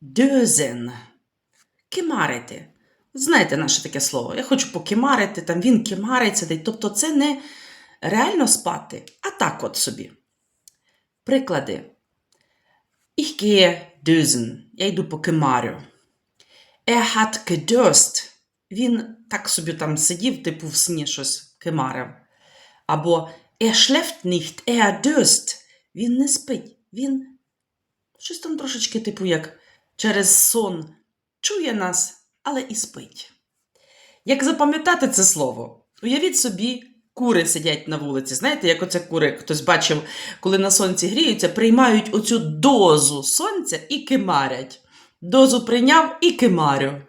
Дözен. Кимарити. Знаєте наше таке слово? Я хочу покимарити, там він кимариться. десь. Тобто це не реально спати, а так от собі. Приклади. Ich gehe dösen. Я йду по кимарю. Er gedöst. Він так собі там сидів, типу в сні щось кимарив. Або er schläft nicht, döst. Він не спить. Він щось там трошечки, типу, як через сон чує нас, але і спить. Як запам'ятати це слово? Уявіть собі, кури сидять на вулиці. Знаєте, як оце кури, хтось бачив, коли на сонці гріються, приймають оцю дозу сонця і кимарять. Дозу прийняв і кимарю.